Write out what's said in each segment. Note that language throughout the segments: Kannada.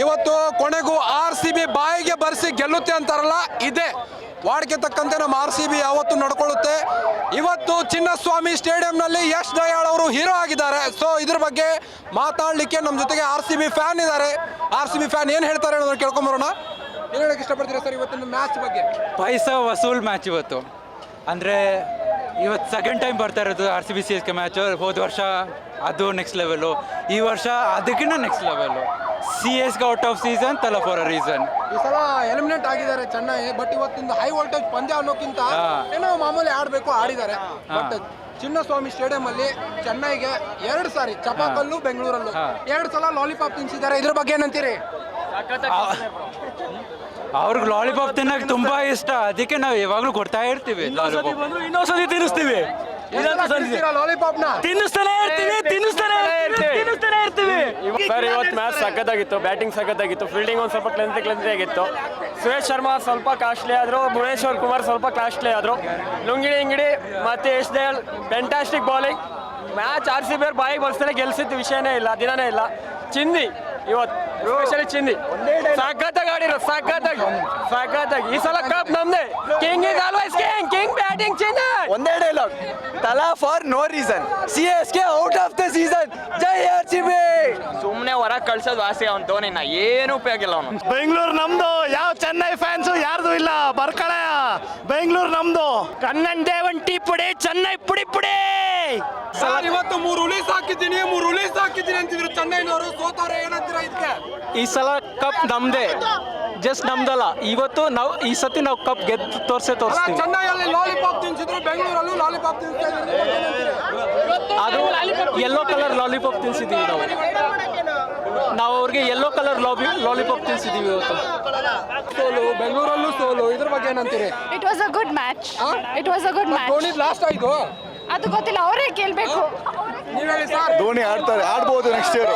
ಇವತ್ತು ಕೊನೆಗೂ ಆರ್ ಸಿ ಬಿ ಬಾಯಿಗೆ ಬರೆಸಿ ಗೆಲ್ಲುತ್ತೆ ಅಂತಾರಲ್ಲ, ಇದೆ. ವಾಡಿಕೆ ತಕ್ಕಂತೆ ನಮ್ಮ ಆರ್ ಸಿ ಬಿ ಯಾವತ್ತು ನಡ್ಕೊಳ್ಳುತ್ತೆ. ಇವತ್ತು ಚಿನ್ನಸ್ವಾಮಿ ಸ್ಟೇಡಿಯಂನಲ್ಲಿ ಯಶ್ ದಯಾಳ್ ಅವರು ಹೀರೋ ಆಗಿದ್ದಾರೆ. ಸೊ ಇದ್ರ ಬಗ್ಗೆ ಮಾತಾಡಲಿಕ್ಕೆ ನಮ್ಮ ಜೊತೆಗೆ ಆರ್ ಸಿ ಬಿ ಫ್ಯಾನ್ ಇದ್ದಾರೆ. ಆರ್ ಸಿ ಬಿ ಫ್ಯಾನ್ ಏನು ಹೇಳ್ತಾರೆ ಅನ್ನೋದನ್ನ ಕೇಳ್ಕೊಂಬರೋಣ ಏನು ಹೇಳಕ್ಕೆ ಇಷ್ಟಪಡ್ತೀರಾ ಸರ್ ಇವತ್ತಿನ ಮ್ಯಾಚ್ ಬಗ್ಗೆ? ಪೈಸಾ ವಸೂಲ್ ಮ್ಯಾಚ್ ಇವತ್ತು. ಅಂದರೆ ಇವತ್ತು ಸೆಕೆಂಡ್ ಟೈಮ್ ಬರ್ತಾ ಇರೋದು R C B C S K match ಹೋದ ವರ್ಷ ಅದು ನೆಕ್ಸ್ಟ್ ಲೆವೆಲು ಈ ವರ್ಷ ಅದಕ್ಕಿಂತ ನೆಕ್ಸ್ಟ್ ಲೆವೆಲು ಸಿ ಎಸ್ಗೆ out of season Thala for a reason ಈ ಸಲ ಎಲಿಮಿನೇಟ್ ಆಗಿದ್ದಾರೆ ಚೆನ್ನೈ ಬಟ್ ಇವತ್ತಿಂದ ಹೈ ವೋಲ್ಟೇಜ್ ಪಂದ್ಯ ಅನ್ನೋಕ್ಕಿಂತ ಏನೋ ಮಾಮೂಲಿ ಆಡಬೇಕು ಆಡಿದ್ದಾರೆ. ಬಟ್ ಚಿನ್ನಸ್ವಾಮಿ ಸ್ಟೇಡಿಯಂ ಅಲ್ಲಿ ಚೆನ್ನೈಗೆ ಎರಡು ಸಾರಿ ಚಪಾಕಲ್ಲು ಬೆಂಗಳೂರಲ್ಲೂ. ಎರಡು ಸಲ ಲಾಲಿಪಾಪ್ ತಿನ್ಸಿದ್ದಾರೆ. ಇದ್ರ ಬಗ್ಗೆ ಏನಂತೀರಿ? ಅವ್ರಿಗೆ ಲಾಲಿಪಾಪ್ ತಿನ್ನಕ್ಕೆ ತುಂಬಾ ಇಷ್ಟ. ಅದಕ್ಕೆ ನಾವು ಯಾವಾಗಲೂ ಕೊಡ್ತಾ ಇರ್ತೀವಿ ಲಾಲಿಪಾಪ್ ಇನ್ನೊಂದ್ಸತಿ ತಿನ್ನಿಸ್ತೀವಿ. ತಿನ್ನಿಸ್ತಾನೆ ಇರ್ತೀವಿ ತಿನ್ನಿಸ್ತಾನೆ ಇರ್ತೀವಿ ತಿನ್ನಿಸ್ತಾನೆ ಇರ್ತೀವಿ. ಸರ್ ಇವತ್ತು ಮ್ಯಾಚ್ ಸಖತ್ತಾಗಿತ್ತು ಬ್ಯಾಟಿಂಗ್ ಸಖತ್ತಾಗಿತ್ತು ಫೀಲ್ಡಿಂಗ್ ಒಂದು ಸ್ವಲ್ಪ ಕ್ಲೆನ್ಸಿ ಕ್ಲೆನ್ಸಿ ಆಗಿತ್ತು. ಸುರೇಶ್ ಶರ್ಮಾ ಸ್ವಲ್ಪ ಕಾಸ್ಟ್ಲಿ ಆದರು ಭುವನೇಶ್ವರ್ ಕುಮಾರ್ ಸ್ವಲ್ಪ ಕಾಸ್ಟ್ಲಿ ಆದರು. ಲುಂಗಿಡಿ ಇಂಗಿಡಿ ಮತ್ತು S Dayal fantastic bowling match R C B ಅವ್ರ ಬಾಯಿಗೆ ಬರ್ಸ್ತಾನೆ ಗೆಲ್ಸಿದ್ದು ವಿಷಯನೇ ಇಲ್ಲ ದಿನನೇ ಇಲ್ಲ. ಚಿಂದಿ ಇವತ್ತು ಸ್ಪೆಷಲಿ ಚಿಂದಿ ಸಖತ್ತಾಗಿ ಆಡಿರೋ ಸಖತ್ತಾಗಿ ಸಖತ್ತಾಗಿ ಈ ಸಲ ಕಪ್ ನಮ್ದೆ. King is always king king batting ಚಿನ್ನ. ಒಂದೇ dialogue Thala for no reason C S K out of the season Jai R C B ಸುಮ್ಮನೆ ಹೊರಗೆ ಕಳ್ಸೋದು ವಾಸಿ ಅವ್ನು ಧೋನಿನ. ಏನು ಉಪಯೋಗ ಇಲ್ಲ ಅವನು. ಬೆಂಗಳೂರು ನಮ್ದು ಯಾವ ಚೆನ್ನೈ ಫ್ಯಾನ್ಸು ಯಾರ್ದು ಇಲ್ಲ. ಬರ್ಕಳ ಬೆಂಗಳೂರು ನಮ್ದು. ಕಣ್ಣನ್ ದೇವನ್ ಟೀ ಪುಡಿ ಚೆನ್ನೈ ಪುಡಿ ಪುಡಿ. ಮೂರು ರಿಲೀಸ್ ಹಾಕಿದ್ದೀನಿ ಮೂರು ರಿಲೀಸ್ ಹಾಕಿದ್ದೀನಿ ಅಂತಿದ್ರು. ಚೆನ್ನೈನವರು ಸೋತವ್ರೆ ಏನಂತೀರ ಇದಕ್ಕೆ ಈ ಸಲ ಕಪ್ ನಮ್ದೇ. ಜಸ್ಟ್ ನಮ್ದಲ್ಲ. ಇವತ್ತು ನಾವು ಈ ಸತಿ ನಾವು ಕಪ್ ಗೆದ್ದು ತೋರ್ಸೆ ತೋರಿಸ್ತೀವಿ. ಚೆನ್ನೈಯಲ್ಲಿ ಲಾಲಿಪಾಪ್ ತಿನ್ಸಿದ್ರು ಬೆಂಗಳೂರಲ್ಲೂ ಲಾಲಿಪಾಪ್ ತಿನ್ಸಿದ್ರು? ಅದು ಯೆಲ್ಲೋ ಕಲರ್ ಲಾಲಿಪಾಪ್ ತಿನ್ಸಿದ್ದೀವಿ ನಾವು. ನಾವು ಅವ್ರಿಗೆ ಯೆಲ್ಲೋ ಕಲರ್ ಲಾಬಿ ಲಾಲಿಪಾಪ್ ತಿನ್ಸಿದ್ದೀವಿ ಇವತ್ತು. ಸೋಲು ಬೆಂಗಳೂರಲ್ಲೂ ಸೋಲು. ಇದ್ರ ಬಗ್ಗೆ ಏನಂತೀರಿ it was a good match it was a good match Dhoni last ಆಯ್ತು ಅದು ಗೊತ್ತಿಲ್ಲ ಅವರೇ ಕೇಳಬೇಕು. ಧೋನಿ ಆಡ್ತಾರೆ ಆಡ್ಬೋದು ನೆಕ್ಸ್ಟ್ ಇಯರ್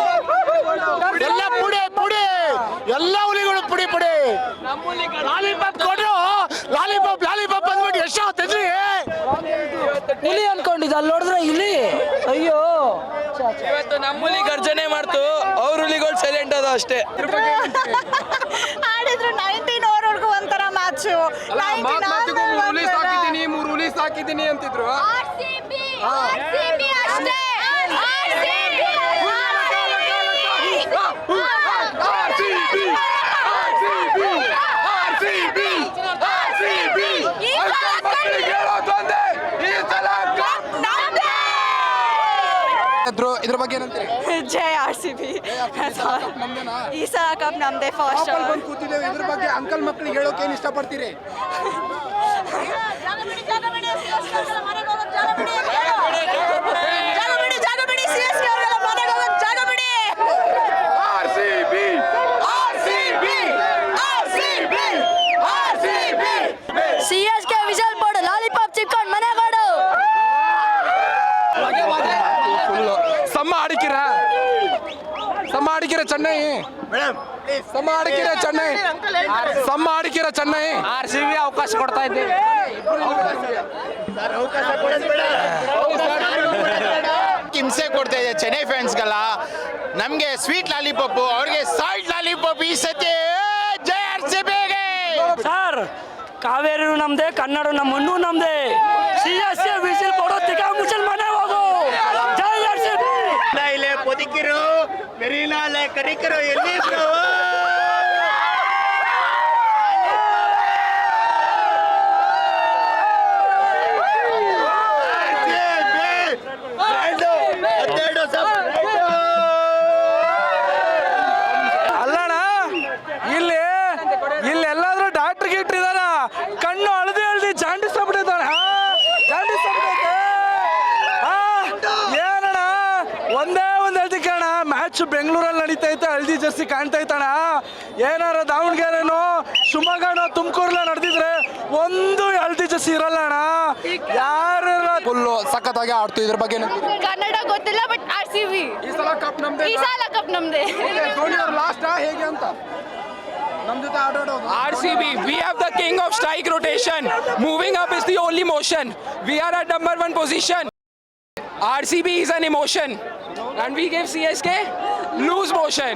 ಎಲ್ಲ ಪುಡಿ ಪುಡಿ. ಎಲ್ಲ ಹುಲಿಗಳು ಪುಡಿ ಪುಡಿ. ಲಾಲಿಪಾಪ್ ಕೊಡ್ರು. ಲಾಲಿಪಾಪ್ ಲಾಲಿಪಾಪ್ ಅಂದ್ಬಿಟ್ಟು ಎಷ್ಟು ತೆಗ್ರಿ ಹುಲಿ ಅನ್ಕೊಂಡಿದ್ದ ಅಲ್ಲಿ ನೋಡಿದ್ರೆ ಇಲ್ಲಿ ಅಯ್ಯೋ. ಇವತ್ತು ನಮ್ಮಲ್ಲಿ ಗರ್ಜನೆ ಮಾಡ್ತು. ಅವ್ರ ಹುಲಿಗಳು ಸೈಲೆಂಟ್ ಅದ ಅಷ್ಟೇ. ಆಡಿದ್ರು ನೈನ್ಟೀನ್ ಓವರ್ವರೆಗೂ ಒಂಥರ ಮ್ಯಾಚು ಮೂರು ಹುಲಿ ಸಾಕಿದ್ದೀನಿ ಮೂರು ಹುಲಿ ಸಾಕಿದ್ದೀನಿ ಅಂತಿದ್ರು. ಇದ್ರು ಇದ್ರ ಬಗ್ಗೆ ಏನಂತೀರಿ? ಜೈ ಆರ್ ಸಿ ಬಿ. ಈ ಸಲ ಕಪ್ ನಮ್ದೇ ಫಸ್ಟ್ ಬಂದು ಕೂತಿದ್ದೇವೆ ಇದ್ರ ಬಗ್ಗೆ ಅಂಕಲ್ ಮಕ್ಕಳಿಗೆ ಹೇಳೋಕೆ ಏನು ಇಷ್ಟಪಡ್ತೀರಿ C S K whistle board lollipop ಚಿಕ್ಕೊಂಡು ಮನೆ ಕೊಡು ಫುಲ್ಲು ಸಮ್ಮ ಅಡಿಕಿರ ಸಮ್ಮ ಅಡಿಕಿರ ಚೆನ್ನೈ. ಸಮ ಅಡಿಕಿರ ಚೆನ್ನೈ. ಸಮ ಅಡಿಕಿರ ಚೆನ್ನೈ. ಆರ್ ಸಿ ಬಿ ಅವಕಾಶ ಕೊಡ್ತಾ ಇದ್ದೀವಿ ಹಿಂಸೆ ಕೊಡ್ತಾ ಇದೆ ಚೆನ್ನೈ ಫ್ಯಾನ್ಸ್ಗೆಲ್ಲ. ನಮಗೆ ಸ್ವೀಟ್ ಲಾಲಿಪಾಪ್ ಅವ್ರಿಗೆ ಸಾಲ್ಟ್ ಲಾಲಿಪಾಪ್ ಈ ಸತಿ. ಜೈ ಆರ್ ಸಿ ಬಿಗೆ ಸರ್ ಕಾವೇರಿ ನಮ್ದೇ ಕನ್ನಡ ನಮ್ಮ ಮಣ್ಣು ನಮ್ದೇ. ಸಿ ಎಸ್ ಎ ವಿಸಿಲ್ ಕೊಡೋ ತಿಕ್ಕ ಮುಚ್ಚಲ್ ಮನೆ ಹೋಗು. ಜೈ ಆರ್ ಸಿ ಬಿ ಇಲ್ಲೇ ಬದುಕಿರು. ಮೆರೀನಾಲೆ ಕರಿಕರು ಎಲ್ಲಿ ಅಲ್ಲಣ್ಣ ನಡೀತೈತೆ ಕಾಣ್ತಾ ಇತ್ತಣ ಏನಾರ ದಾವಣಗೆರೆನೋ ಶಿವಮೊಗ್ಗನೋ ತುಮಕೂರ್ಲ ನಡೆದಿದ್ರೆ ಒಂದು ಜರ್ಸಿ ಇರಲ್ಲ ಅಣ್ಣ ಯಾರು ಫುಲ್ಲು ಸಖತ್ತಾಗಿ ಆಡ್ತು ಇದ್ರ ಬಗ್ಗೆ ಕನ್ನಡ ಗೊತ್ತಿಲ್ಲ ಬಟ್ ಆರ್ ಸಿ ಬಿ ಈ ಸಲ ಕಪ್ ನಮ್ದೇ ಈ ಸಲ ಕಪ್ ನಮ್ದೇ ಧೋನಿ ಅವ್ರ ಲಾಸ್ಟ್ ಹೇಗೆ ಅಂತ ನಮ್ ಜೊತೆ RCB, we have the king of strike rotation. Moving up is the only motion. We are at number one position. RCB is an emotion. And we give CSK loose motion.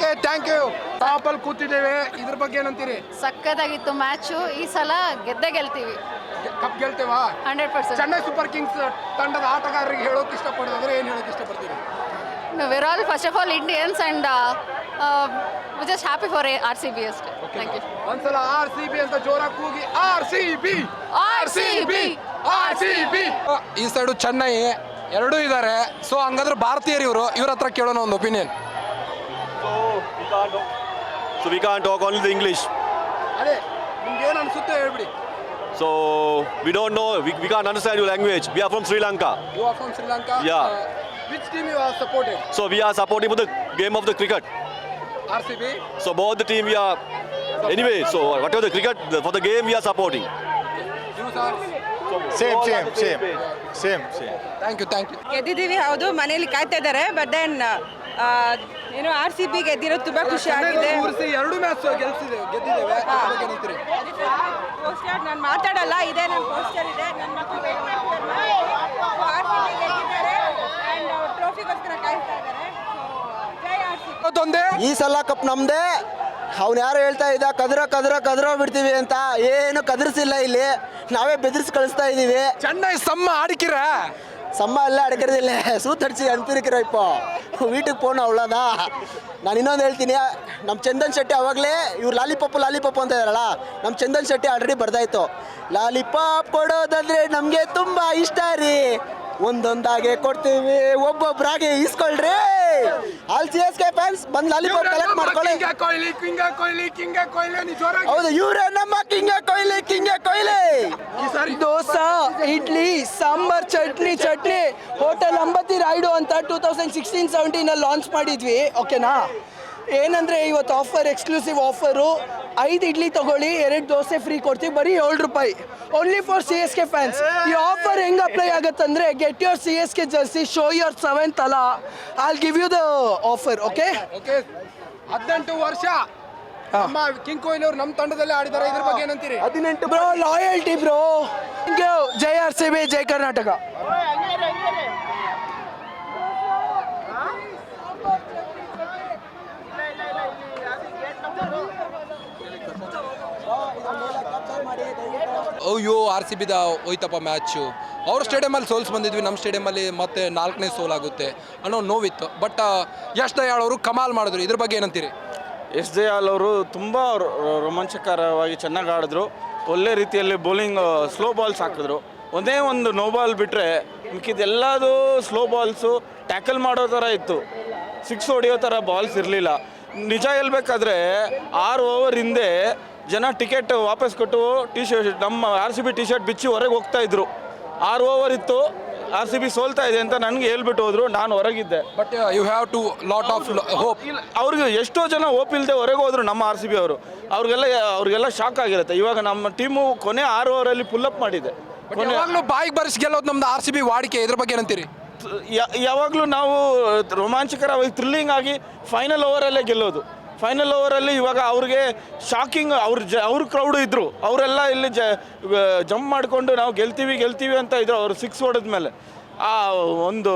Okay thank you ಟಾಪಲ್ಲಿ ಕೂತಿದ್ದೇವೆ. ಇದ್ರ ಬಗ್ಗೆ ಏನಂತೀರಿ? ಸಕ್ಕತ್ತಾಗಿತ್ತು ಮ್ಯಾಚು. ಈ ಸಲ ಗೆದ್ದೆ ಗೆಲ್ತೀವಿ. Cup ಗೆಲ್ತೇವಾ? Hundred percent. Chennai super kings ತಂಡದ ಆಟಗಾರರಿಗೆ ಹೇಳೋಕೆ ಇಷ್ಟಪಡೋದಾದ್ರೆ ಏನು ಹೇಳೋಕೆ ಇಷ್ಟಪಡ್ತೀರಿ? We're all first of all Indians and just happy for R C B ಅಷ್ಟೇ. ಥ್ಯಾಂಕ್ ಯು ಒಂದ್ಸಲ ಆರ್ ಸಿ ಬಿ ಅಂತ ಜೋರಾಗಿ ಕೂಗಿ R C B R C B R C B ಈ ಸೈಡು ಚೆನ್ನೈ ಎರಡೂ ಇದ್ದಾರೆ ಸೊ ಹಂಗಾದ್ರೆ ಭಾರತೀಯರು ಇವರು ಇವ್ರ ಹತ್ರ ಕೇಳೋಣ ಒಂದು opinion so we can talk only the English ಅದೇ ನಿಮ್ಗೆ ಏನು ಅನ್ಸುತ್ತೆ ಹೇಳ್ಬಿಡಿ. So we don't know we can understand your language we are from Sri Lanka you are from Sri Lanka Yeah. Which team you are supported so we are supporting the game of the cricket R C B so both the team we are anyway so what ever the cricket for the game we are supporting same same same same same thank you thank you ಗೆದ್ದಿದ್ದೀವಿ ಹೌದು ಮನೇಲಿ ಕಾಯ್ತಾ ಇದ್ದಾರೆ ಬಟ್ ದೆನ್ ಏನು ಆರ್ ಸಿ ಬಿ ಗೆದ್ದಿರೋದು ತುಂಬಾ ಖುಷಿ ಆಗಿದೆ. ಎರಡು ಮ್ಯಾಚ್ ಗೆಲ್ಸಿದೆ ಗೆದ್ದಿದ್ದೇವೆ. ಪೋಸ್ಟರ್ ನಾನು ಮಾತಾಡಲ್ಲ ಇದೆ ನನ್ನ ಪೋಸ್ಟರ್ ಇದೆ. ನನ್ನ ಮಕ್ಕಳು ವೇಟ್ ಮಾಡ್ತಿದ್ದಾರೆ. ಆರ್ ಸಿ ಬಿ ಗೆದ್ದಿದ್ದಾರೆ ಆ್ಯಂಡ್ ಟ್ರೋಫಿಗೋಸ್ಕರ ಕಾಯ್ತಾ ಇದ್ದಾರೆ. ಸೊ ಜೈ ಆರ್ ಸಿ ಈ ಸಲ ಕಪ್ ನಮ್ದೇ. ಅವ್ನು ಯಾರು ಹೇಳ್ತಾ ಇದ್ದ? ಕದ್ರ ಕದ್ರ ಕದ್ರ ಬಿಡ್ತೀವಿ ಅಂತ. ಏನು ಕದರ್ಸಿಲ್ಲ ಇಲ್ಲಿ. ನಾವೇ ಬೆದರ್ಸಿ ಕಳಿಸ್ತಾ ಇದೀವಿ. ಚೆನ್ನೈ ಸಮ್ಮ ಆಡಿಕಿರ. ಸಮ್ಮ ಎಲ್ಲ ಅಡಗಿರದಿಲ್ಲ ಸೂತಡಿಸಿ ಅನ್ಪಿರಿಕಿರ ಇಪ್ಪ. ವೀಟಿಗೆ ಫೋನ್ ಅವಳದ. ನಾನು ಇನ್ನೊಂದು ಹೇಳ್ತೀನಿ ನಮ್ಮ ಚಂದನ್ ಶೆಟ್ಟಿ ಅವಾಗಲೇ ಇವ್ರು ಲಾಲಿಪಾಪ್ ಲಾಲಿಪಾಪ್ ಅಂತ ಇದಾರಲ್ಲ ನಮ್ಮ ಚಂದನ್ ಶೆಟ್ಟಿ ಆಲ್ರೆಡಿ ಬರ್ದಾಯ್ತು. ಲಾಲಿಪಾಪ್ ಕೊಡೋದಂದ್ರೆ ನಮಗೆ ತುಂಬ ಇಷ್ಟ ರೀ. ಒಂದೊಂದಾಗೆ ಕೊಡ್ತೀವಿ. ಒಬ್ಬೊಬ್ರಾಗೆ ಇಸ್ಕೊಳ್ರಿ all C S K fans ಬಂದು ಲಾಲಿಪಾಪ್ ಕಲೆಕ್ಟ್ ಮಾಡ್ಕೊಳ್ಳಿ. King Kohli king Kohli king Kohli ನೀ ಜೋರಾಗಿ ಹೌದು ಇವರೇ ನಮ್ಮ ಕಿಂಗ ಕೊಯ್ಲಿ ಕಿಂಗ ಕೊಯ್ಲಿ ಈ ಸಾರಿ ದೋಸೆ ಇಡ್ಲಿ ಸಾಂಬಾರ್ ಚಟ್ನಿ ಚಟ್ನಿ. ಹೋಟೆಲ್ ಅಂಬತಿ ರಾಯ್ಡು ಅಂತ ಟೂ ತೌಸಂಡ್ ಸಿಕ್ಸ್ಟೀನ್ ಸೆವೆಂಟೀನಲ್ಲಿ ಲಾಂಚ್ ಮಾಡಿದ್ವಿ. ಓಕೆನಾ ಏನಂದರೆ ಇವತ್ತು ಆಫರ್ ಎಕ್ಸ್ಕ್ಲೂಸಿವ್ ಆಫರು ಐದು ಇಡ್ಲಿ ತಗೊಳ್ಳಿ ಎರಡು ದೋಸೆ ಫ್ರೀ ಕೊಡ್ತೀವಿ. ಬರೀ ಏಳು ರೂಪಾಯಿ. Only for C S K fans ಈ ಆಫರ್ ಹೆಂಗೆ apply ಆಗುತ್ತಂದರೆ get your C S K jersey show your seventh ಅಲ I give you the offer okay okay ಹದಿನೆಂಟು ವರ್ಷ ನಮ್ಮ ಕಿಂಗ್ ಕೊಹ್ಲಿ ಅವರು ನಮ್ಮ ತಂಡದಲ್ಲಿ ಆಡಿದ್ದಾರೆ. ಇದ್ರ ಬಗ್ಗೆ ಏನಂತೀರಿ? ಹದಿನೆಂಟು ಬ್ರೋ ಲಾಯಲ್ಟಿ ಬ್ರೋ ಜೈ ಆರ್ ಸಿ ಬಿ ಜೈ ಕರ್ನಾಟಕ. ಅಯ್ಯೋ, ಆರ್ ಸಿ ಬಿದ ಹೋಯ್ತಪ್ಪ ಮ್ಯಾಚು ಅವ್ರ ಸ್ಟೇಡಿಯಮಲ್ಲಿ ಸೋಲ್ಸ್ ಬಂದಿದ್ವಿ ನಮ್ಮ ಸ್ಟೇಡಿಯಮಲ್ಲಿ ಮತ್ತೆ ನಾಲ್ಕನೇ ಸೋಲಾಗುತ್ತೆ ಅನ್ನೋ ನೋವಿತ್ತು. ಬಟ್ ಯಶ್ ದಯಾಳ್ ಅವರು ಕಮಾಲ್ ಮಾಡಿದ್ರು. ಇದ್ರ ಬಗ್ಗೆ ಏನಂತೀರಿ? ಎಸ್ ಜಯಾಲ್ ಅವರು ತುಂಬ ರೋಮಾಂಚಕರವಾಗಿ ಚೆನ್ನಾಗಿ ಆಡಿದ್ರು. ಒಳ್ಳೆ ರೀತಿಯಲ್ಲಿ ಬೌಲಿಂಗ್ ಸ್ಲೋ ಬಾಲ್ಸ್ ಹಾಕಿದ್ರು. ಒಂದೇ ಒಂದು ನೋ ಬಾಲ್ ಬಿಟ್ಟರೆ ಮಿಕ್ಕಿದೆಲ್ಲದು ಸ್ಲೋ ಬಾಲ್ಸು ಟ್ಯಾಕಲ್ ಮಾಡೋ ಥರ ಇತ್ತು. ಸಿಕ್ಸ್ ಹೊಡೆಯೋ ಥರ ಬಾಲ್ಸ್ ಇರಲಿಲ್ಲ. ನಿಜ ಹೇಳ್ಬೇಕಾದ್ರೆ ಆರು ಓವರ್ ಹಿಂದೆ ಜನ ಟಿಕೆಟ್ ವಾಪಸ್ ಕೊಟ್ಟು ಟಿ ಶರ್ಟ್ ನಮ್ಮ R C B T shirt ಬಿಚ್ಚಿ ಹೊರಗೆ ಹೋಗ್ತಾ ಇದ್ರು. ಆರು ಓವರ್ ಇತ್ತು. ಆರ್ ಸಿ ಬಿ ಸೋಲ್ತಾ ಇದೆ ಅಂತ ನನಗೆ ಹೇಳ್ಬಿಟ್ಟು ಹೋದ್ರು. ನಾನು ಹೊರಗಿದ್ದೆ. But you have to lot of hope ಅವ್ರಿಗೆ ಎಷ್ಟೋ ಜನ ಹೋಪ್ ಇಲ್ಲದೆ ಹೊರಗೆ ಹೋದ್ರು ನಮ್ಮ ಆರ್ ಸಿ ಬಿ ಅವರು. ಅವ್ರಿಗೆಲ್ಲ ಅವ್ರಿಗೆಲ್ಲ ಶಾಕ್ ಆಗಿರುತ್ತೆ. ಇವಾಗ ನಮ್ಮ ಟೀಮು ಕೊನೆ ಆರು ಓವರಲ್ಲಿ ಅಪ್ ಮಾಡಿದೆ. ಕೊನೆ ಯಾವಾಗಲೂ ಬಾಯಿಗೆ ಬರ್ಸಿ ಗೆಲ್ಲೋದು ನಮ್ದು ಆರ್ ಸಿ ಬಿ ವಾಡಿಕೆ. ಇದ್ರ ಬಗ್ಗೆ ಏನಂತೀರಿ? ಯಾವಾಗಲೂ ನಾವು ರೋಮಾಂಚಕರವಾಗಿ ಥ್ರಿಲ್ಲಿಂಗ್ ಆಗಿ ಫೈನಲ್ ಓವರಲ್ಲೇ ಗೆಲ್ಲೋದು. ಫೈನಲ್ ಓವರಲ್ಲಿ ಇವಾಗ ಅವ್ರಿಗೆ ಶಾಕಿಂಗ್ ಅವ್ರ ಜ, ಅವ್ರ ಕ್ರೌಡ್ ಇದ್ದರು ಅವರೆಲ್ಲ ಇಲ್ಲಿ ಜ ಜಂಪ್ ಮಾಡಿಕೊಂಡು ನಾವು ಗೆಲ್ತೀವಿ ಗೆಲ್ತೀವಿ ಅಂತ ಇದ್ರು ಅವರು ಸಿಕ್ಸ್ ಹೊಡೆದ ಮೇಲೆ ಆ, ಒಂದು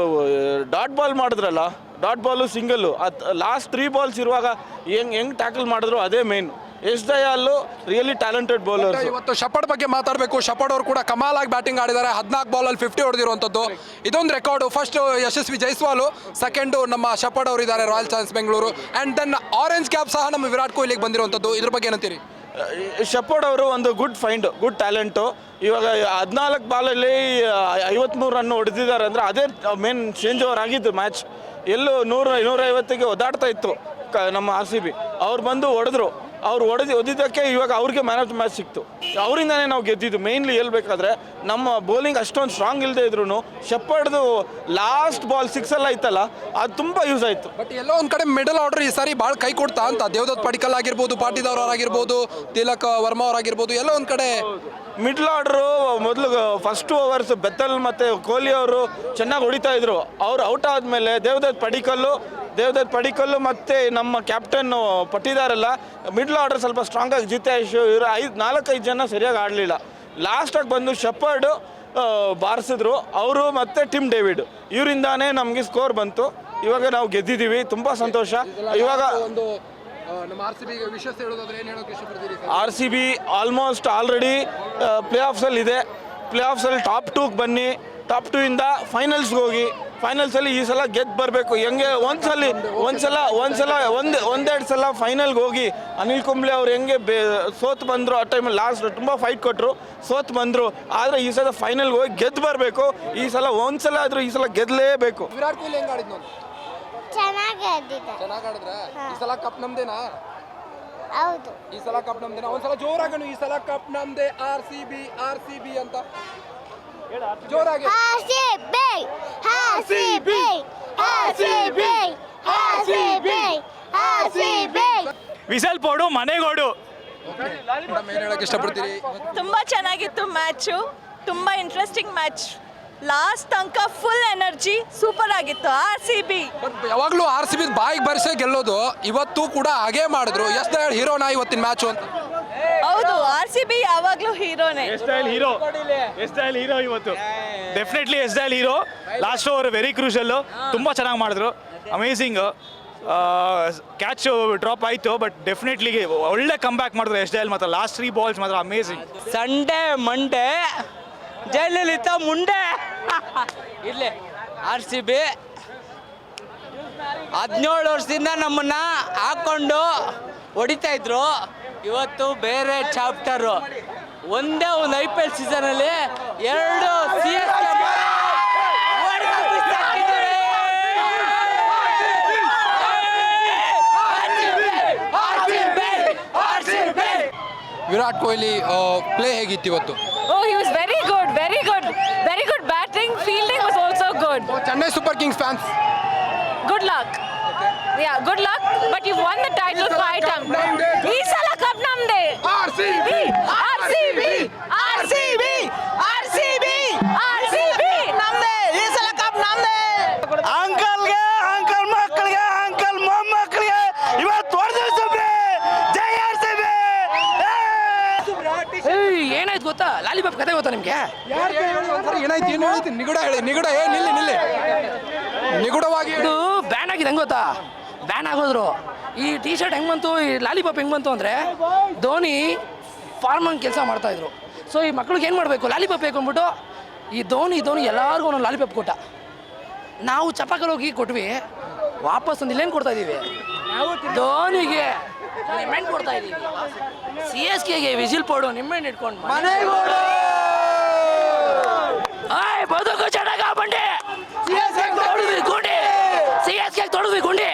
ಡಾಟ್ ಬಾಲ್ ಮಾಡಿದ್ರಲ್ಲ ಡಾಟ್ ಬಾಲು ಸಿಂಗಲ್ಲು ಅದು ಲಾಸ್ಟ್ ತ್ರೀ ಬಾಲ್ಸ್ ಇರುವಾಗ ಹೆಂಗೆ ಹೆಂಗೆ ಟ್ಯಾಕಲ್ ಮಾಡಿದ್ರು, ಅದೇ main S Dayal really talented bowler ಇವತ್ತು ಶಪಡ್ ಬಗ್ಗೆ ಮಾತಾಡಬೇಕು. ಶಪಡ್ ಅವರು ಕೂಡ ಕಮಾಲ್ ಆಗಿ ಬ್ಯಾಟಿಂಗ್ ಆಡಿದ್ದಾರೆ. ಹದಿನಾಲ್ಕು ಬಾಲಲ್ಲಿ ಫಿಫ್ಟಿ ಹೊಡೆದಿರುವಂಥದ್ದು. ಇದೊಂದು record first Yashasvi Jaiswal second ನಮ್ಮ ಶಪಡ್ ಅವರು ಇದ್ದಾರೆ royal challenge Bengaluru and then orange cap ಸಹ ನಮ್ಮ ವಿರಾಟ್ ಕೊಹ್ಲಿಗೆ ಬಂದಿರುವಂಥದ್ದು. ಇದ್ರ ಬಗ್ಗೆ ಏನಂತೀರಿ? ಶಪೋಡ್ ಅವರು ಒಂದು ಗುಡ್ ಫೈಂಡ್ ಗುಡ್ ಟ್ಯಾಲೆಂಟು ಇವಾಗ ಹದಿನಾಲ್ಕು ಬಾಲಲ್ಲಿ ಐವತ್ಮೂರು ರನ್ ಹೊಡೆದಿದ್ದಾರೆ ಅಂದರೆ ಅದೇ ಮೇನ್ ಚೇಂಜ್ ಓವರ್ ಆಗಿದ್ದು ಮ್ಯಾಚ್ ಎಲ್ಲೂ ನೂರ ನೂರೈವತ್ತಿಗೆ ಒದಾಡ್ತಾ ಇತ್ತು ಕ ನಮ್ಮ ಆರ್ ಸಿ ಬಿ ಅವ್ರು ಬಂದು ಹೊಡೆದ್ರು. ಅವ್ರು ಹೊಡೆದು ಒದ್ದಿದ್ದಕ್ಕೆ ಇವಾಗ ಅವ್ರಿಗೆ ಮ್ಯಾನ್ ಆಫ್ ದ ಮ್ಯಾಚ್ ಸಿಕ್ತು. ಅವರಿಂದನೇ ನಾವು ಗೆದ್ದಿದ್ದು. ಮೇನ್ಲಿ ಹೇಳ್ಬೇಕಾದ್ರೆ ನಮ್ಮ ಬೌಲಿಂಗ್ ಅಷ್ಟೊಂದು ಸ್ಟ್ರಾಂಗ್ ಇಲ್ಲದೆ ಇದ್ರು ಶೆಪ್ಪರ್ಡ್ದು ಲಾಸ್ಟ್ ಬಾಲ್ ಸಿಕ್ಸ್ ಎಲ್ಲ ಇತ್ತಲ್ಲ ಅದು ತುಂಬ ಯೂಸ್ ಆಯಿತು. ಬಟ್ ಎಲ್ಲೋ ಒಂದು ಕಡೆ ಮಿಡಲ್ ಆರ್ಡರ್ ಈ ಸಾರಿ ಭಾಳ ಕೈ ಕೊಡ್ತಾ ಅಂತ. ದೇವದತ್ ಪಡಿಕಲ್ ಆಗಿರ್ಬೋದು ಪಾಟೀಲ್ ಅವರಾಗಿರ್ಬೋದು, ತಿಲಕ್ ವರ್ಮಾ ಅವರಾಗಿರ್ಬೋದು, ಎಲ್ಲೋ ಒಂದು ಕಡೆ ಮಿಡ್ಲ್ ಆರ್ಡ್ರು ಮೊದಲು ಫಸ್ಟ್ ಓವರ್ಸ್ ಬೆತ್ತಲ್ ಮತ್ತು ಕೊಹ್ಲಿ ಅವರು ಚೆನ್ನಾಗಿ ಹೊಡಿತಾ ಇದ್ರು. ಅವ್ರು ಔಟ್ ಆದಮೇಲೆ ದೇವದತ್ ಪಡಿಕಲ್ಲು ದೇವದತ್ ಪಡಿಕಲ್ಲು ಮತ್ತು ನಮ್ಮ ಕ್ಯಾಪ್ಟನ್ ಪಟ್ಟಿದಾರಲ್ಲ ಮಿಡ್ಲ್ ಆರ್ಡರ್ ಸ್ವಲ್ಪ ಸ್ಟ್ರಾಂಗಾಗಿ ಜಿತೇಶ್ ಇವರು ಐದು, ನಾಲ್ಕೈದು ಜನ ಸರಿಯಾಗಿ ಆಡಲಿಲ್ಲ. ಲಾಸ್ಟಾಗಿ ಬಂದು ಶೆಪರ್ಡು ಬಾರಿಸಿದ್ರು. ಅವರು ಮತ್ತು ಟಿಮ್ ಡೇವಿಡ್ ಇವರಿಂದಾನೇ ನಮಗೆ ಸ್ಕೋರ್ ಬಂತು. ಇವಾಗ ನಾವು ಗೆದ್ದಿದ್ದೀವಿ ತುಂಬ ಸಂತೋಷ. ಇವಾಗ ಒಂದು ನಮ್ಮ ಆರ್ ಸಿ ಬಿಗೆ ವಿಶ್ವಾಸ ಹೇಳೋದಾದ್ರೆ ಏನು ಹೇಳೋಕೆ ಇಷ್ಟಪಡ್ತೀರಿ sir? R C B almost already play ಆಫ್ಸಲ್ಲಿ ಇದೆ. ಪ್ಲೇ ಆಫ್ಸಲ್ಲಿ ಟಾಪ್ ಟೂಗೆ ಬನ್ನಿ. ಟಾಪ್ ಟೂ ಇಂದ ಫೈನಲ್ಸ್ಗೆ ಹೋಗಿ. ಫೈನಲ್ಸಲ್ಲಿ ಈ ಸಲ ಗೆದ್ದು ಬರಬೇಕು. ಹೆಂಗೆ ಒಂದ್ಸಲಿ ಒಂದ್ಸಲ ಒಂದ್ಸಲ ಒಂದು ಒಂದೆರಡು ಸಲ ಫೈನಲ್ಗೆ ಹೋಗಿ ಅನಿಲ್ ಕುಂಬ್ಳೆ ಅವ್ರು ಹೆಂಗೆ ಬೇ ಸೋತು ಬಂದರು ಆ ಟೈಮಲ್ಲಿ ಲಾಸ್ಟ್ ತುಂಬ ಫೈಟ್ ಕೊಟ್ಟರು ಸೋತು ಬಂದರು. ಆದರೆ ಈ ಸಲ ಫೈನಲ್ಗೆ ಹೋಗಿ ಗೆದ್ದು ಬರಬೇಕು. ಈ ಸಲ ಒಂದ್ಸಲ ಆದರೂ ಈ ಸಲ ಗೆದ್ದಲೇಬೇಕು ವಿರಾಟ್ ಕೊಹ್ಲಿ ಆಡಿದ್ ಚೆನ್ನಾಗಿ ಆಡಿದ್ರೆ? ಈ ಸಲ ಕಪ್ ನಮ್ದೇನಾ? ಹೌದು. ಈ ಸಲ ಕಪ್ ನಮ್ದೇನಾ? ಒಂದ್ಸಲ ಜೋರಾಗನು ಈ ಸಲ ಕಪ್ ನಮ್ದೆ R C B R C B ಅಂತ. ಜೋರಾಗಿ. RCB RCB RCB RCB RCB whistle ಪೋಡು ಮನೆಗೋಡು. ಮೇಡಮ್ ಏನು ಹೇಳೋಕೆ ಇಷ್ಟಪಡ್ತೀರಿ? ತುಂಬಾ ಚೆನ್ನಾಗಿತ್ತು ಮ್ಯಾಚು. ತುಂಬಾ ಇಂಟ್ರೆಸ್ಟಿಂಗ್ ಮ್ಯಾಚ್. ಲಾಸ್ಟ್ ತನಕ ಫುಲ್ ಎನರ್ಜಿ ಸೂಪರ್ ಆಗಿತ್ತು ಆರ್ ಸಿ ಬಿ ಯಾವಾಗಲೂ ಆರ್ ಸಿ ಬಿ ಬಾಯಿಗೆ ಬರ್ಸೆ ಗೆಲ್ಲೋದು ಇವತ್ತು ಕೂಡ ಹಾಗೇ ಮಾಡಿದ್ರು. ಎಸ್ ಡೈಲ್ ಹೀರೋನಾ ಇವತ್ತಿನ ಮ್ಯಾಚು ಅಂತ? ಹೌದು ಆರ್ ಸಿ ಬಿ ಯಾವಾಗಲೂ ಹೀರೋನೇ. S Dayal hero. ಹೀರೋ ಇವತ್ತು. Definitely S Dayal hero. Last over very crucial ತುಂಬ ಚೆನ್ನಾಗಿ ಮಾಡಿದ್ರು. ಅಮೇಝಿಂಗ್ ಕ್ಯಾಚ್ ಡ್ರಾಪ್ ಆಯಿತು ಬಟ್ ಡೆಫಿನೆಟ್ಲಿ ಒಳ್ಳೆ ಕಮ್ ಬ್ಯಾಕ್ ಮಾಡಿದ್ರು ಎಸ್ ಡೈಲ್ ಮಾತ್ರ. ಲಾಸ್ಟ್ ತ್ರೀ ಬಾಲ್ಸ್ ಮಾತ್ರ ಅಮೇಝಿಂಗ್ ಸಂಡೇ ಮಂಡೇ ಜಯಲಲಿತಾ ಮುಂಡೆ ಇರ್ಲಿ ಆರ್ ಸಿ ಬಿ ಹದಿನೇಳು ವರ್ಷದಿಂದ ನಮ್ಮನ್ನ ಹಾಕೊಂಡು ಹೊಡಿತಾ ಇದ್ರು. ಇವತ್ತು ಬೇರೆ ಚಾಪ್ಟರು. ಒಂದೇ ಒಂದು ಐ ಪಿ ಎಲ್ ಸೀಸನಲ್ಲಿ ಎರಡು C S Virat Kohli play ಹೇಗಿತ್ತು ಇವತ್ತು? Chennai Super Kings fans. Good luck. Okay. Yeah, good luck. But you've won the title quite. Isala Cup Namde. RCB. RCB. RCB. ಗೊತ್ತಾ ನಿಮ್ಗೆ? ಏನಾಯ್ತು ಏನು ಹೇಳ್ತೀನಿ ನಿಗೂಢ ಹೇಳಿ ನಿಗೂಢ ಏ ನಿಲ್ಲಿ ನಿಲ್ಲಿ. ನಿಗೂಢವಾಗಿ. ಇದು ಬ್ಯಾನ್ ಆಗಿದೆ ಹೆಂಗ ಗೊತ್ತಾ? ಬ್ಯಾನ್ ಆಗೋದ್ರು. ಈ ಟಿ ಶರ್ಟ್ ಹೆಂಗ್ ಬಂತು? ಈ ಲಾಲಿಪಾಪ್ ಹೆಂಗ್ ಬಂತು ಅಂದರೆ ಧೋನಿ ಫಾರ್ಮಂಗ್ ಕೆಲಸ ಮಾಡ್ತಾ ಇದ್ರು. ಸೊ ಈ ಮಕ್ಳಿಗೆ ಏನು ಮಾಡಬೇಕು? ಲಾಲಿಪಾಪ್ ಬೇಕು ಅಂದ್ಬಿಟ್ಟು ಈ ಧೋನಿ ಧೋನಿ ಎಲ್ಲರಿಗೂ ಒಂದೊಂದು ಲಾಲಿಪಾಪ್ ಕೊಟ್ಟ. ನಾವು ಚಪಾಕಲ್ ಹೋಗಿ ಕೊಟ್ವಿ ವಾಪಸ್ ಒಂದು ಇಲ್ಲೇನು ಕೊಡ್ತಾ ಇದೀವಿ? ಧೋನಿಗೆ ನಿಮ್ಮೆಣ್ಣು ಕೊಡ್ತಾ ಇದ್ದೀವಿ ಸಿ ಎಸ್ ಕೆಗೆ ವಿಜಿಲ್ ಪೋಡು ನಿಮ್ಮೆಣ್ಣು ಇಟ್ಕೊಂಡು ಆಯ್ ಬದುಕು ಚೆನ್ನಾಗ ಬಂಡಿ. ತೊಡದ್ವಿ ಗುಂಡಿ. ಸಿ ಎಸ್ ಕೆ ತೊಡದ್ವಿ ಗುಂಡಿ.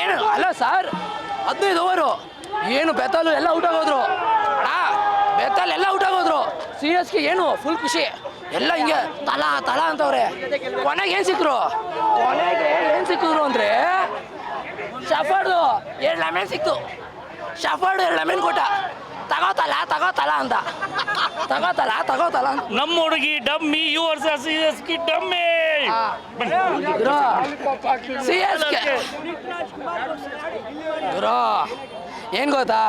ಏನು ಅಲ್ಲ ಸರ್ ಹದಿನೈದು ಓವರು ಏನು ಬೆತ್ತಲು ಎಲ್ಲ ಔಟ್ ಆಗೋದ್ರು ಅಣ್ಣ ಬೆತ್ತಲ್ ಎಲ್ಲ ಔಟ್ ಆಗೋದ್ರು ಸಿ ಎಸ್ ಕೆ ಏನು ಫುಲ್ ಖುಷಿ. ಎಲ್ಲ ಹಿಂಗೆ ತಲಾ ತಲಾ ಅಂತವ್ರೆ. ಕೊನೆಗೆ ಏನು ಸಿಕ್ಕರು ಕೊನೆಗೆ ಏನು ಸಿಕ್ಕಿದ್ರು ಅಂದರೆ ಶಫರ್ಡು ಎರಡು ಲೆಮೆನ್ ಸಿಕ್ತು. ಶಫರ್ಡ್ ಎರಡು ಲೆಮೆನ್ ಕೊಟ್ಟ. ತಗೋತಲ್ಲ ತಗೋತಲ್ಲ ಅಂತ. ತಗೋತಲ್ಲ ತಗೋತಲ್ಲ ಅಂತ. ನಮ್ಮ ಹುಡುಗಿ ಡಮ್ಮಿ ಯು ವರ್ಷ C S K dummy. C S K. ಗುರು ಏನು ಗೊತ್ತಾ?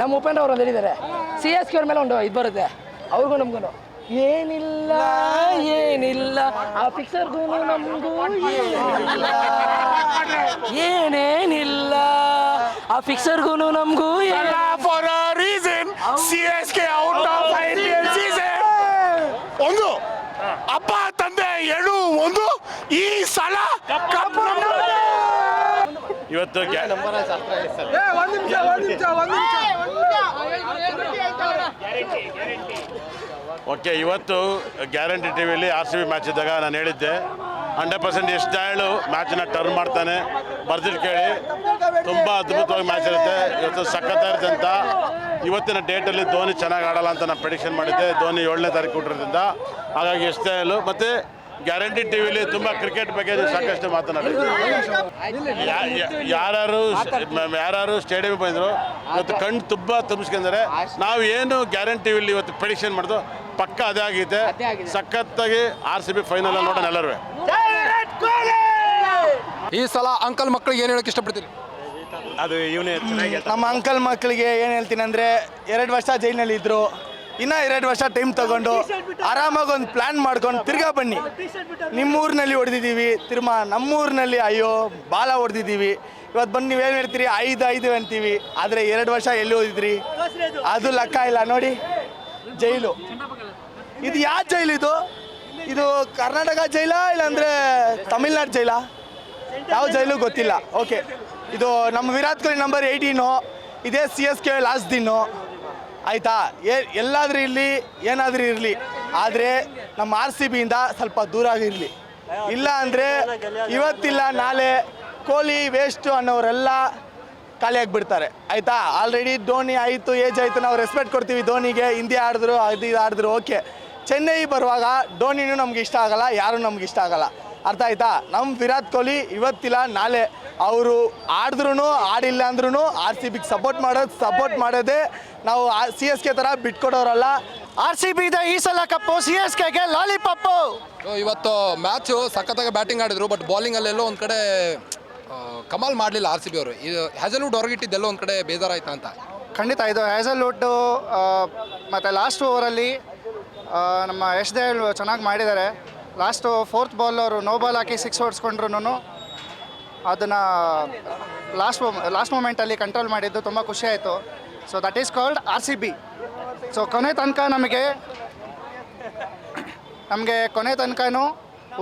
ನಮ್ಮ ಉಪೇಂದ್ರ ಅವರು ಒಂದು ಹೇಳಿದ್ದಾರೆ ಸಿ ಎಸ್ ಕೆ ಅವ್ರ ಮೇಲೆ ಒಂದು ಇದು ಬರುತ್ತೆ. ಅವ್ರಿಗೂ ನಮ್ಗೂ ಏನಿಲ್ಲ ಏನಿಲ್ಲ. ಆ ಫಿಕ್ಸರ್ಗೂ ನಮಗೂ ಏನಿಲ್ಲ. ಏನೇನಿಲ್ಲ. ಆ ಫಿಕ್ಸರ್ಗೂ ನಮಗೂ ಎಲ್ಲ for a reason C S K out of I P L season ಒಂದು ಅಪ್ಪ ತಂದೆ ಎರಡು ಒಂದು ಈ ಸಲ ಕಪ್ ಇವತ್ತು ಏ, ಒಂದ್ ನಿಮಿಷ ಒಂದ್ ನಿಮಿಷ ಒಂದ್ ನಿಮಿಷ ಓಕೆ ಇವತ್ತು ಗ್ಯಾರಂಟಿ ಟಿ ವಿಲಿ ಆರ್ ಸಿ ಬಿ ಮ್ಯಾಚ್ ಇದ್ದಾಗ ನಾನು ಹೇಳಿದ್ದೆ. ಹಂಡ್ರೆಡ್ ಪರ್ಸೆಂಟ್ ಎಷ್ಟು ಹೇಳು ಮ್ಯಾಚನ್ನ ಟರ್ನ್ ಮಾಡ್ತಾನೆ. ಬರ್ದಿಟ್ಟು ಕೇಳಿ. ತುಂಬ ಅದ್ಭುತವಾಗಿ ಮ್ಯಾಚ್ ಇರುತ್ತೆ. ಇವತ್ತು ಸಖತ್ತಾಗಿರುತ್ತೆ ಅಂತ. ಇವತ್ತಿನ ಡೇಟಲ್ಲಿ ಧೋನಿ ಚೆನ್ನಾಗಿ ಆಡಲ್ಲ ಅಂತ ನಾನು ಪ್ರೆಡಿಕ್ಷನ್ ಮಾಡಿದ್ದೆ. ಧೋನಿ ಏಳನೇ ತಾರೀಕು ಕೊಟ್ಟಿರೋದ್ರಿಂದ ಹಾಗಾಗಿ ಎಷ್ಟೇ ಅಲ್ಲೂ ಮತ್ತು ಗ್ಯಾರಂಟಿ ಟಿ ವಿಲಿ ತುಂಬ ಕ್ರಿಕೆಟ್ ಬಗ್ಗೆ ಸಾಕಷ್ಟು ಮಾತನಾಡಿ. ಯಾರು ಯಾರು ಸ್ಟೇಡಿಯಂ ಬಂದರು ಇವತ್ತು ಕಣ್ಣು ತುಂಬ ತುಂಬಿಸ್ಕೊಂಡ್ರೆ ನಾವು ಏನು ಗ್ಯಾರಂಟಿ ವಿಲಿ ಇವತ್ತು ಪ್ರೆಡಿಕ್ಷನ್ ಮಾಡಿದ್ರು ಪಕ್ಕ ಅದೇ ಆಗೈತೆ ಸಖತ್ತಾಗಿ ಆರ್ ಸಿ ಬಿ ಫೈನಲ್ ನೋಡೋಣ ಎಲ್ಲರೂ. ಈ ಸಲ ಅಂಕಲ್ ಮಕ್ಕಳಿಗೆ ಏನು ಹೇಳಕ್ ಇಷ್ಟಪಡ್ತೀರಿ? ಅದು ಇವನೇ ಚೆನ್ನಾಗಿ ನಮ್ಮ ಅಂಕಲ್ ಮಕ್ಕಳಿಗೆ ಏನು ಹೇಳ್ತೀನಿ ಅಂದರೆ ಎರಡು ವರ್ಷ ಜೈಲಿನಲ್ಲಿ ಇದ್ರು, ಇನ್ನೂ ಎರಡು ವರ್ಷ ಟೈಮ್ ತಗೊಂಡು ಆರಾಮಾಗಿ ಒಂದು ಪ್ಲ್ಯಾನ್ ಮಾಡ್ಕೊಂಡು ತಿರ್ಗಾ ಬನ್ನಿ. ನಿಮ್ಮೂರಿನಲ್ಲಿ ಹೊಡೆದಿದ್ದೀವಿ, ತಿರ್ಮಾ ನಮ್ಮೂರಿನಲ್ಲಿ ಅಯ್ಯೋ, ಬಾಲ ಹೊಡೆದಿದ್ದೀವಿ. ಇವತ್ತು ಬಂದು ನೀವೇನು ಹೇಳ್ತೀರಿ? ಐದು ಐದು ಅಂತೀವಿ. ಆದರೆ ಎರಡು ವರ್ಷ ಎಲ್ಲಿ ಓದಿದ್ರಿ? ಅದು ಲೆಕ್ಕ ಇಲ್ಲ, ನೋಡಿ. ಜೈಲು. ಇದು ಯಾವ ಜೈಲು ಇದು? ಇದು ಕರ್ನಾಟಕ ಜೈಲಾ ಇಲ್ಲಾಂದರೆ ತಮಿಳ್ನಾಡು ಜೈಲಾ? ಯಾವ ಜೈಲು ಗೊತ್ತಿಲ್ಲ. ಓಕೆ ಇದು ನಮ್ಮ ವಿರಾಟ್ ಕೊಹ್ಲಿ ನಂಬರ್ ಏಯ್ಟೀನು ಇದೇ ಸಿ ಎಸ್ ಕೆ ಲಾಸ್ಟ್ ದಿನ್ನು ಆಯಿತಾ? ಎಲ್ಲಾದರೂ ಇರಲಿ, ಏನಾದರೂ ಇರಲಿ. ಆದರೆ ನಮ್ಮ ಆರ್ ಸಿ ಬಿಯಿಂದ ಸ್ವಲ್ಪ ದೂರ ಆಗಿರಲಿ. ಇಲ್ಲ ಅಂದರೆ ಇವತ್ತಿಲ್ಲ, ನಾಳೆ ಕೋಲಿ ವೇಸ್ಟು ಅನ್ನೋರೆಲ್ಲ ಖಾಲಿಯಾಗಿಬಿಡ್ತಾರೆ ಆಯಿತಾ? ಆಲ್ರೆಡಿ ಧೋನಿ ಆಯಿತು ಏಜ್ ಆಯಿತು, ನಾವು ರೆಸ್ಪೆಕ್ಟ್ ಕೊಡ್ತೀವಿ ಧೋನಿಗೆ. ಹಿಂದಿ ಆಡಿದ್ರು, ಅದು ಇದು ಆಡಿದ್ರು ಓಕೆ ಚೆನ್ನೈ ಬರುವಾಗ ಧೋನಿನೂ ನಮ್ಗೆ ಇಷ್ಟ ಆಗಲ್ಲ, ಯಾರೂ ನಮ್ಗೆ ಇಷ್ಟ ಆಗಲ್ಲ. ಅರ್ಥ ಆಯ್ತಾ? ನಮ್ಮ ವಿರಾಟ್ ಕೊಹ್ಲಿ ಇವತ್ತಿಲ್ಲ ನಾಳೆ. ಅವರು ಆಡಿದ್ರು ಆಡಿಲ್ಲ ಅಂದ್ರೂ ಆರ್ ಸಿ ಬಿಗೆ ಸಪೋರ್ಟ್ ಮಾಡೋದು ಸಪೋರ್ಟ್ ಮಾಡೋದೇ ನಾವು ಸಿ ಎಸ್ ಕೆ ಥರ ಬಿಟ್ಕೊಡೋರಲ್ಲ. ಆರ್ ಸಿ ಬಿ ಇದೆ ಈ ಸಲ ಕಪ್ಪು ಸಿ ಎಸ್ ಕೆಗೆ ಲಾಲಿಪಾಪು. ಇವತ್ತು ಮ್ಯಾಚು ಸಖತ್ತಾಗಿ ಬ್ಯಾಟಿಂಗ್ ಆಡಿದ್ರು ಬಟ್ ಬೌಲಿಂಗಲ್ಲೆಲ್ಲೋ ಒಂದು ಕಡೆ ಕಮಾಲ್ ಮಾಡಲಿಲ್ಲ ಆರ್ ಸಿ ಬಿ ಅವರು. ಇದು ಹ್ಯಾಸಲ್ವುಡ್ ಹೊರಗಿಟ್ಟಿದ್ದೆಲ್ಲೋ ಒಂದು ಕಡೆ ಬೇಜಾರಾಯ್ತಾ ಅಂತ. ಖಂಡಿತ ಇದು ಹ್ಯಾಸಲ್ವುಡ್ಡು ಮತ್ತು ಲಾಸ್ಟ್ ಓವರಲ್ಲಿ ನಮ್ಮ ಯಶ್ ದೇವ್ ಚೆನ್ನಾಗಿ ಮಾಡಿದ್ದಾರೆ. ಲಾಸ್ಟು ಫೋರ್ತ್ ಬಾಲ್ ಅವರು ನೋ ಬಾಲ್ ಹಾಕಿ ಸಿಕ್ಸ್ ಹೊಡ್ಸ್ಕೊಂಡ್ರು ಅದನ್ನು ಲಾಸ್ಟ್ ಲಾಸ್ಟ್ ಮೂಮೆಂಟಲ್ಲಿ ಕಂಟ್ರೋಲ್ ಮಾಡಿದ್ದು ತುಂಬ ಖುಷಿ ಆಯಿತು. So that is called R C B so ಕೊನೆ ತನಕ ನಮಗೆ ನಮಗೆ ಕೊನೆ ತನಕನೂ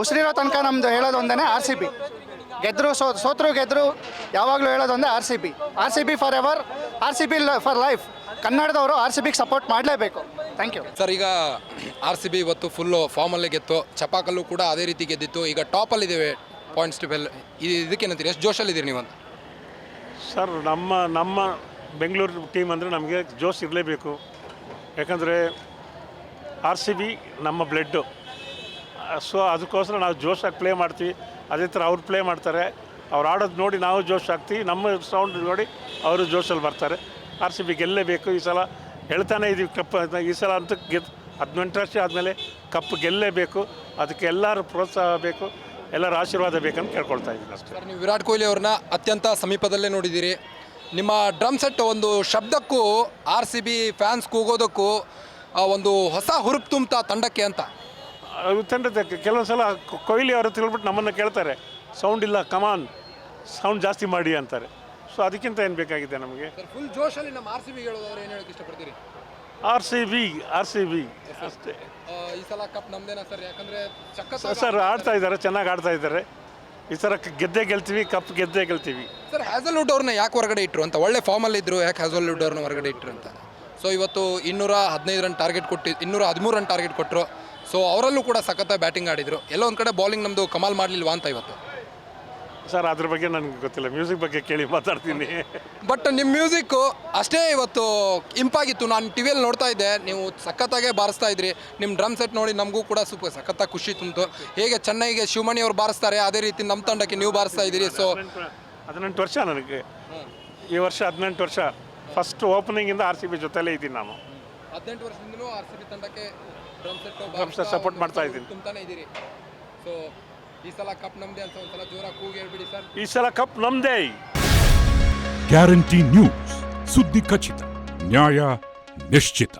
ಉಸಿರಿರೋ ತನಕ ನಮ್ಮದು ಹೇಳೋದು ಒಂದೇ ಆರ್ ಸಿ ಬಿ ಗೆದ್ರು ಸೋ, ಸೋತ್ರು ಗೆದ್ರು ಯಾವಾಗಲೂ ಹೇಳೋದೊಂದೇ R C B R C B for ever R C B for life ಕನ್ನಡದವರು R C ಬಿಗೆ ಸಪೋರ್ಟ್ ಮಾಡಲೇಬೇಕು. ಥ್ಯಾಂಕ್ ಯು ಸರ್ ಈಗ ಆರ್ ಸಿ ಬಿ ಇವತ್ತು ಫುಲ್ಲು ಫಾರ್ಮಲ್ಲಿ ಗೆತ್ತು. ಚಪಾಕಲ್ಲು ಕೂಡ ಅದೇ ರೀತಿ ಗೆದ್ದಿತ್ತು. ಈಗ ಟಾಪಲ್ಲಿದ್ದೇವೆ ಪಾಯಿಂಟ್ಸ್ ಇದು ಇದಕ್ಕೇನಂತೀರಿ ಎಷ್ಟು ಜೋಶಲ್ಲಿದ್ದೀರಿ ನೀವು ಅಂತ ಸರ್ ನಮ್ಮ ನಮ್ಮ ಬೆಂಗಳೂರು ಟೀಮ್ ಅಂದರೆ ನಮಗೆ ಜೋಶ್ ಇರಲೇಬೇಕು. ಯಾಕಂದರೆ ಆರ್ ಸಿ ಬಿ ನಮ್ಮ ಬ್ಲಡ್ಡು ಸೊ ಅದಕ್ಕೋಸ್ಕರ ನಾವು ಜೋಶಾಗಿ ಪ್ಲೇ ಮಾಡ್ತೀವಿ. ಅದೇ ಥರ ಅವ್ರು ಪ್ಲೇ ಮಾಡ್ತಾರೆ. ಅವ್ರು ಆಡೋದು ನೋಡಿ ನಾವು ಜೋಶ್ ಆಗ್ತೀವಿ. ನಮ್ಮ ಸೌಂಡ್ ನೋಡಿ ಅವರು ಜೋಶಲ್ಲಿ ಬರ್ತಾರೆ. ಆರ್ ಸಿ ಬಿ ಗೆಲ್ಲೇಬೇಕು ಈ ಸಲ. ಹೇಳ್ತಾನೆ ಇದೀವಿ ಕಪ್ ಈ ಸಲ ಅಂತ ಗೆದ್ದು ಹದಿನೆಂಟು ವರ್ಷ ಆದಮೇಲೆ ಕಪ್ ಗೆಲ್ಲಲೇಬೇಕು ಅದಕ್ಕೆ ಎಲ್ಲರೂ ಪ್ರೋತ್ಸಾಹ ಬೇಕು ಎಲ್ಲರ ಆಶೀರ್ವಾದ ಬೇಕಂತ ಕೇಳ್ಕೊಳ್ತಾ ಇದ್ದೀನಿ ಅಷ್ಟೇ. ಸರ್ ನೀವು ವಿರಾಟ್ ಕೊಹ್ಲಿ ಅವ್ರನ್ನ ಅತ್ಯಂತ ಸಮೀಪದಲ್ಲೇ ನೋಡಿದ್ದೀರಿ. ನಿಮ್ಮ ಡ್ರಮ್ ಸೆಟ್ ಒಂದು ಶಬ್ದಕ್ಕೂ ಆರ್ ಸಿ ಬಿ ಫ್ಯಾನ್ಸ್ ಕೂಗೋದಕ್ಕೂ ಆ, ಒಂದು ಹೊಸ ಹುರುಪು ತುಂಬ್ತಾ ತಂಡಕ್ಕೆ ಅಂತ? ತಂಡದ ಕೆಲವೊಂದು ಸಲ ಕೊಹ್ಲಿ ಅವರು ತಿಳ್ಬಿಟ್ಟು ನಮ್ಮನ್ನು ಕೇಳ್ತಾರೆ ಸೌಂಡ್ ಇಲ್ಲ ಕಮಾನ್ ಸೌಂಡ್ ಜಾಸ್ತಿ ಮಾಡಿ ಅಂತಾರೆ. ಸೊ ಅದಕ್ಕಿಂತ ಏನು ಬೇಕಾಗಿದೆ ನಮಗೆ? ಸರ್ ಫುಲ್ ಜೋಶಲ್ಲಿ ನಮ್ಮ ಆರ್ ಸಿ ಬಿ ಹೇಳೋದಾದ್ರೆ ಏನು ಹೇಳಕ್ಕೆ ಇಷ್ಟಪಡ್ತೀರಿ? R C B R C B ಅಷ್ಟೇ. ಆ, ಈ ಸಲ ಕಪ್ ನಮ್ದೇನಾ ಸರ್? ಯಾಕಂದ್ರೆ ಚಕ್ಕ ಸರ್ ಆಡ್ತಾ ಇದ್ದಾರೆ. ಚೆನ್ನಾಗಿ ಆಡ್ತಾ ಇದ್ದಾರೆ. ಈ ಸರ ಕ- ಗೆದ್ದೇ ಗೆಲ್ತೀವಿ ಕಪ್ ಗೆದ್ದೇ ಗೆಲ್ತೀವಿ. ಸರ್ ಹ್ಯಾಸಲ್ವುಡ್ ಅವ್ರನ್ನ ಯಾಕೆ ಹೊರಗಡೆ ಇಟ್ಟರು ಅಂತ? ಒಳ್ಳೆ ಫಾರ್ಮಲ್ಲಿ ಇದ್ರು ಯಾಕೆ ಹ್ಯಾಸಲ್ವುಡ್ ಅವ್ರನ್ನ ಹೊರಗಡೆ ಇಟ್ಟರು ಅಂತ? ಸೊ ಇವತ್ತು ಇನ್ನೂರ ಹದಿನೈದು ರನ್ ಟಾರ್ಗೆಟ್ ಕೊಟ್ಟು ಇನ್ನೂರ ಹದಿಮೂರು ರನ್ ಟಾರ್ಗೆಟ್ ಕೊಟ್ಟರು ಸೊ ಅವರಲ್ಲೂ ಕೂಡ ಸಖತ್ತ ಬ್ಯಾಟಿಂಗ್ ಆಡಿದ್ರು. ಎಲ್ಲೋ ಒಂದು ಕಡೆ ಬೌಲಿಂಗ್ ನಮ್ಮದು ಕಮಾಲ್ ಮಾಡಲಿಲ್ವಾ ಅಂತ ಇವತ್ತು? ಸರ್ ಅದ್ರ ಬಗ್ಗೆ ನನಗೆ ಗೊತ್ತಿಲ್ಲ. ಮ್ಯೂಸಿಕ್ ಬಗ್ಗೆ ಕೇಳಿ ಮಾತಾಡ್ತೀನಿ. ಬಟ್ ನಿಮ್ಮ ಮ್ಯೂಸಿಕ್ಕು ಅಷ್ಟೇ ಇವತ್ತು ಇಂಪಾಗಿತ್ತು ನಾನು ಟಿ ವಿಯಲ್ಲಿ ನೋಡ್ತಾ ಇದ್ದೆ. ನೀವು ಸಖತ್ತಾಗೆ ಬಾರಿಸ್ತಾ ಇದ್ರಿ. ನಿಮ್ಮ ಡ್ರಮ್ ಸೆಟ್ ನೋಡಿ ನಮಗೂ ಕೂಡ ಸ್ವಲ್ಪ ಸಖತ್ತಾಗಿ ಖುಷಿ ತುಂಬಿತು. ಹೇಗೆ ಚೆನ್ನೈಗೆ ಶಿವಮಣಿ ಅವ್ರು ಬಾರಿಸ್ತಾರೆ ಅದೇ ರೀತಿ ನಮ್ಮ ತಂಡಕ್ಕೆ ನೀವು ಬಾರಿಸ್ತಾ ಇದ್ದೀರಿ. ಸೊ ಹದಿನೆಂಟು ವರ್ಷ ನನಗೆ. ಈ ವರ್ಷ ಹದಿನೆಂಟು ವರ್ಷ. ಫಸ್ಟ್ ಓಪನಿಂಗಿಂದ ಆರ್ ಸಿ ಬಿ ಜೊತೆಲೇ ಇದ್ದೀನಿ ನಾನು. ಹದಿನೆಂಟು ವರ್ಷದಿಂದಲೂ ಆರ್ ಸಿ ಬಿ ತಂಡಕ್ಕೆ ಡ್ರಮ್ ಸೆಟ್ ಸಪೋರ್ಟ್ ಮಾಡ್ತಾ ಇದ್ದೀನಿ. ಇದ್ದೀರಿ. ಸೊ ಈ ಸಲ ಕಪ್ ನಮ್ದೇ ಅಂತ ಒಂದ್ಸಲ ಜೋರಾಗಿ ಕೂಗಿ ಹೇಳ್ಬಿಡಿ ಸರ್. ಈ ಸಲ ಕಪ್ ನಮ್ಮದೇ ಗ್ಯಾರಂಟಿ ನ್ಯೂಸ್ ಸುದ್ದಿ ಖಚಿತ ನ್ಯಾಯ ನಿಶ್ಚಿತ.